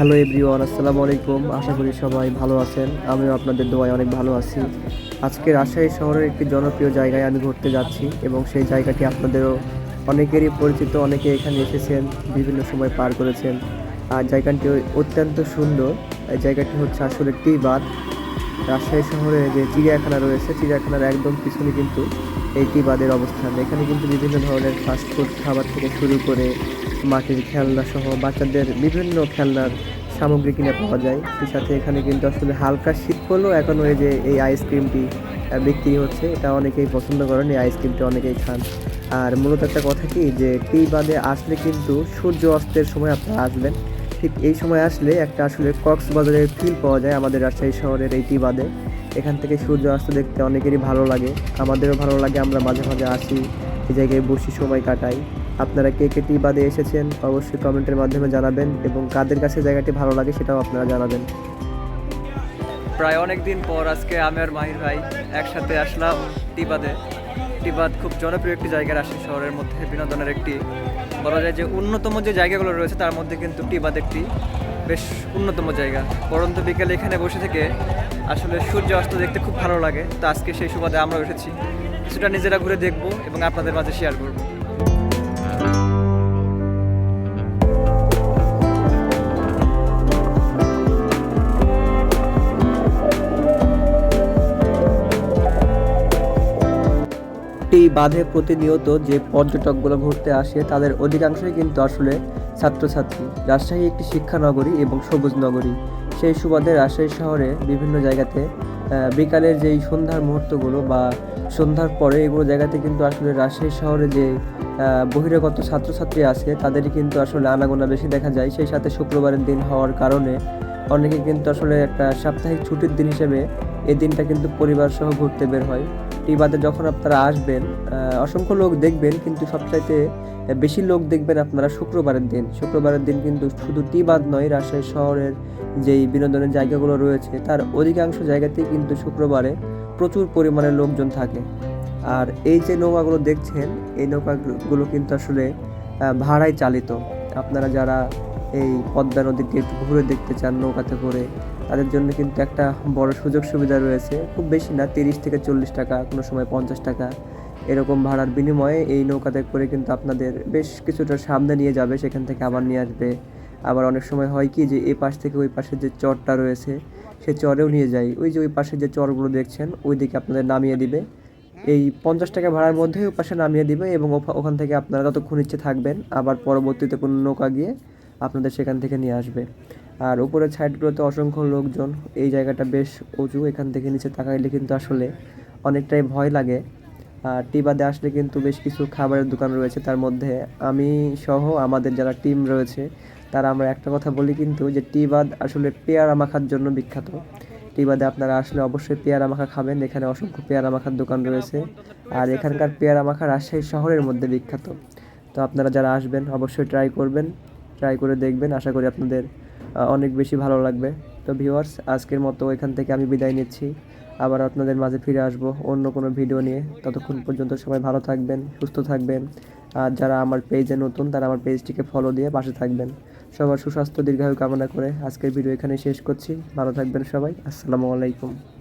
Hello everyone আসসালামু আলাইকুম আশা করি সবাই ভালো আছেন। আমিও আপনাদের দোয়ায় অনেক ভালো আছি। আজকে রাজশাহী শহরের একটি জনপ্রিয় জায়গায় আমি ঘুরতে যাচ্ছি এবং সেই জায়গাটি আপনাদেরও অনেকেরই পরিচিত, অনেকে এখানে এসেছেন, বিভিন্ন সময় পার করেছেন। আর জায়গাটি অত্যন্ত সুন্দর। এই জায়গাটি হচ্ছে আসলে টি বাঁধ রাজশাহী শহরে যে চিড়িয়াখানা রয়েছে, চিড়িয়াখানার একদম পিছনে কিন্তু এই বাদের অবস্থান। এখানে কিন্তু বিভিন্ন ধরনের ফাস্টফুড খাবার থেকে শুরু করে মাটির খেলনা সহ বাচ্চাদের বিভিন্ন খেলনার সামগ্রী কিনে পাওয়া যায়। সেই সাথে এখানে কিন্তু আসলে হালকা শীত পড়লেও এখন ওই যে এই আইসক্রিমটি বিক্রি হচ্ছে। এটা অনেকেই পছন্দ করেন, এই আইসক্রিমটা অনেকেই খান। আর মূলত একটা কথা কি যে টি বাদে আসলে কিন্তু সূর্য অস্তের সময় আপনারা আসবেন। ঠিক এই সময় আসলে একটা আসলে কক্সবাজারের ফিল পাওয়া যায় আমাদের রাজশাহী শহরের এই টি বাদে এখান থেকে সূর্য অস্ত দেখতে অনেকেরই ভালো লাগে, আমাদেরও ভালো লাগে, আমরা মাঝে মাঝে আসি, এই জায়গায় বসি সময় কাটাই। আপনারা কে কে টি বাদে এসেছেন অবশ্যই কমেন্টের মাধ্যমে জানাবেন এবং কাদের কাছে জায়গাটি ভালো লাগে সেটাও আপনারা জানাবেন। প্রায় অনেক দিন পর আজকে আমি আর মাহির ভাই একসাথে আসলাম টিবাদে টিবাদ খুব জনপ্রিয় একটি জায়গা রাজশাহী শহরের মধ্যে, বিনোদনের একটি। বলা যায় যে অন্যতম যে জায়গাগুলো রয়েছে তার মধ্যে কিন্তু টিবাদ একটি। বেশ অন্যতম জায়গা। পরন্ত বিকেলে এখানে বসে থেকে আসলে সূর্য অস্ত দেখতে খুব ভালো লাগে। তো আজকে সেই সুবাদে আমরা এসেছি। কিছুটা নিজেরা ঘুরে দেখব এবং আপনাদের মাঝে শেয়ার করব। এই বাঁধে প্রতিনিয়ত যে পর্যটকগুলো ঘুরতে আসে, তাদের অধিকাংশই কিন্তু আসলে ছাত্রছাত্রী। রাজশাহী একটি শিক্ষা নগরী এবং সবুজ নগরী। সেই সুবাদে রাজশাহী শহরে বিভিন্ন জায়গাতে বিকালের যেই সন্ধ্যার মুহূর্তগুলো বা সন্ধ্যার পরে এগুলো জায়গাতে কিন্তু আসলে রাজশাহী শহরে যে বহিরাগত ছাত্রছাত্রী আছে, তাদেরই কিন্তু আসলে আনাগোনা বেশি দেখা যায়। সেই সাথে শুক্রবারের দিন হওয়ার কারণে অনেকে কিন্তু আসলে একটা সাপ্তাহিক ছুটির দিন হিসেবে এই দিনটা কিন্তু পরিবার সহ ঘুরতে বের হয়। টি বাদে যখন আপনারা আসবেন অসংখ্য লোক দেখবেন, কিন্তু সবচাইতে বেশি লোক দেখবেন আপনারা শুক্রবারের দিন। শুক্রবারের দিন কিন্তু শুধু টি বাদ নয়, রাজশাহী শহরের যেই বিনোদনের জায়গাগুলো রয়েছে, তার অধিকাংশ জায়গাতেই কিন্তু শুক্রবারে প্রচুর পরিমাণে লোকজন থাকে। আর এই যে নৌকাগুলো দেখছেন, এই নৌকাগুলো কিন্তু আসলে ভাড়ায় চালিত। আপনারা যারা এই পদ্মা নদীটি একটু ঘুরে দেখতে চান নৌকাতে করে তাদের জন্য কিন্তু একটা বড় সুযোগ সুবিধা রয়েছে। খুব বেশি না, তিরিশ থেকে চল্লিশ টাকা, কোনো সময় পঞ্চাশ টাকা। এরকম ভাড়ার বিনিময়ে এই নৌকাতে করে কিন্তু আপনাদের বেশ কিছুটা সামনে নিয়ে যাবে, সেখান থেকে আবার নিয়ে আসবে। আবার অনেক সময় হয় কি যে এই পাশ থেকে ওই পাশে যে চরটা রয়েছে, সে চরেও নিয়ে যায় ওই যে ওই পাশে যে চরগুলো দেখছেন ওই দিকে আপনাদের নামিয়ে দিবে। এই পঞ্চাশ টাকা ভাড়ার মধ্যেই ওই পাশে নামিয়ে দিবে এবং ওখা- ওখান থেকে আপনারা যতক্ষণ ইচ্ছে থাকবেন, আবার পরবর্তীতে কোনো নৌকা গিয়ে আপনাদের সেখান থেকে নিয়ে আসবে। আর উপরের সাইডগুলোতে অসংখ্য লোকজন। এই জায়গাটা বেশ উঁচু, এখান থেকে নিচে তাকাইলে কিন্তু আসলে অনেকটাই ভয় লাগে। আর টি বাদে আসলে কিন্তু বেশ কিছু খাবারের দোকান রয়েছে, তার মধ্যে আমি সহ আমাদের যারা টিম রয়েছে, তারা আমরা একটা কথা বলি কিন্তু যে টি বাদ আসলে পেয়ারা মাখার জন্য বিখ্যাত। টি বাদে আপনারা আসলে অবশ্যই পেয়ারা মাখা খাবেন, এখানে অসংখ্য পেয়ারা মাখার দোকান রয়েছে। আর এখানকার পেয়ারা মাখা রাজশাহী শহরের মধ্যে বিখ্যাত। তো আপনারা যারা আসবেন, অবশ্যই ট্রাই করবেন, ট্রাই করে দেখবেন। আশা করি আপনাদের অনেক বেশি ভালো লাগবে। তো ভিউয়ার্স আজকের মতো এখান থেকে আমি বিদায় নিচ্ছি। আবার আপনাদের মাঝে ফিরে আসব অন্য কোনো ভিডিও নিয়ে। ততক্ষণ পর্যন্ত সবাই ভালো থাকবেন, সুস্থ থাকবেন। আর যারা আমার পেজে নতুন, তারা আমার পেজটিকে ফলো দিয়ে পাশে থাকবেন। সবার সুস্বাস্থ্য, দীর্ঘায়ু কামনা করে আজকের ভিডিও এখানে শেষ করছি। ভালো থাকবেন সবাই। আসসালামু আলাইকুম।